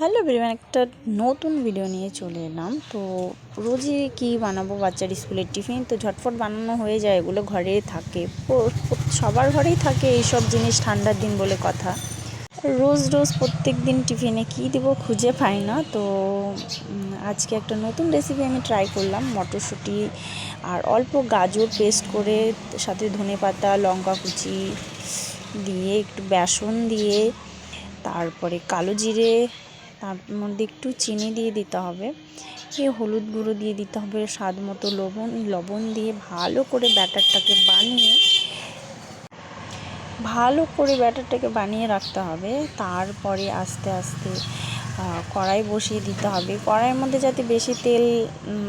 Hello everyone, একটা নতুন video নিয়ে চলে এলাম। তো রোজই কি বানাবো? বাচ্চার স্কুলের টিফিন তো ঝটফট বানানো হয়ে যায়, এগুলো ঘরে থাকে। সবার ঘরেই থাকে এইসব জিনিস ঠান্ডার দিন বলে কথা। রোজ রোজ প্রত্যেক দিন টিফিনে কী দেবো খুঁজে পাই না। তো আজকে একটা নতুন রেসিপি আমি ট্রাই করলাম, মটরশুঁটি আর অল্প গাজর পেস্ট করে, সাথে ধনে পাতা, লঙ্কা কুচি দিয়ে, একটু বেসন দিয়ে, তারপরে কালো জিরে তার মধ্যে একটু চিনি দিয়ে দিতে হবে। এ হলুদ গুঁড়ো দিয়ে দিতে হবে, স্বাদ মতো লবণ লবণ দিয়ে ভালো করে ব্যাটারটাকে বানিয়ে, ভালো করে ব্যাটারটাকে বানিয়ে রাখতে হবে। তারপরে আস্তে আস্তে কড়াই বসিয়ে দিতে হবে। কড়াইয়ের মধ্যে যাতে বেশি তেল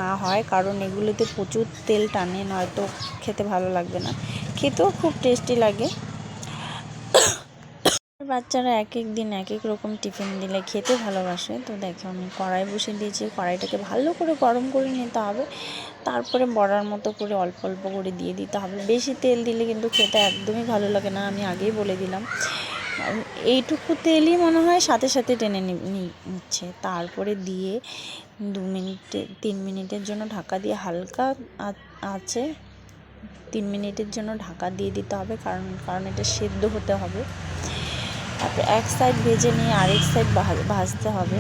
না হয়, কারণ এগুলোতে প্রচুর তেল টানে, নয়তো খেতে ভালো লাগবে না। খেতেও খুব টেস্টি লাগে। বাচ্চারা এক এক দিন এক এক রকম টিফিন দিলে খেতে ভালোবাসে। তো দেখো, আমি কড়াই বসিয়ে দিয়েছি, কড়াইটাকে ভালো করে গরম করে নিতে হবে। তারপরে বড়ার মতো করে অল্প অল্প করে দিয়ে দিতে হবে। বেশি তেল দিলে কিন্তু খেতে একদমই ভালো লাগে না, আমি আগেই বলে দিলাম। এইটুকু তেলই মনে হয় সাথে সাথে টেনে নিচ্ছে। তারপরে দিয়ে দু মিনিটে, তিন মিনিটের জন্য ঢাকা দিয়ে হালকা আছে। তিন মিনিটের জন্য ঢাকা দিয়ে দিতে হবে, কারণ কারণ এটা সেদ্ধ হতে হবে। তারপর এক সাইড ভেজে নিয়ে আরেক সাইড ভাজতে হবে।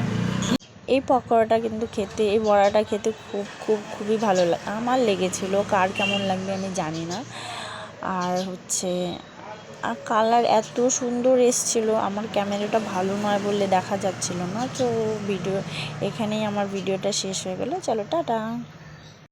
এই পকোড়াটা কিন্তু খেতে, এই বড়াটা খেতে খুব খুব, খুবই ভালো লাগে আমার লেগেছিল। কার কেমন লাগবে আমি জানি না। আর হচ্ছে, আর কালার এত সুন্দর এসছিল। আমার ক্যামেরাটা ভালো নয় বললে দেখা যাচ্ছিল না। তো ভিডিও এখানেই আমার ভিডিওটা শেষ হয়ে গেল। চলো, টাটা।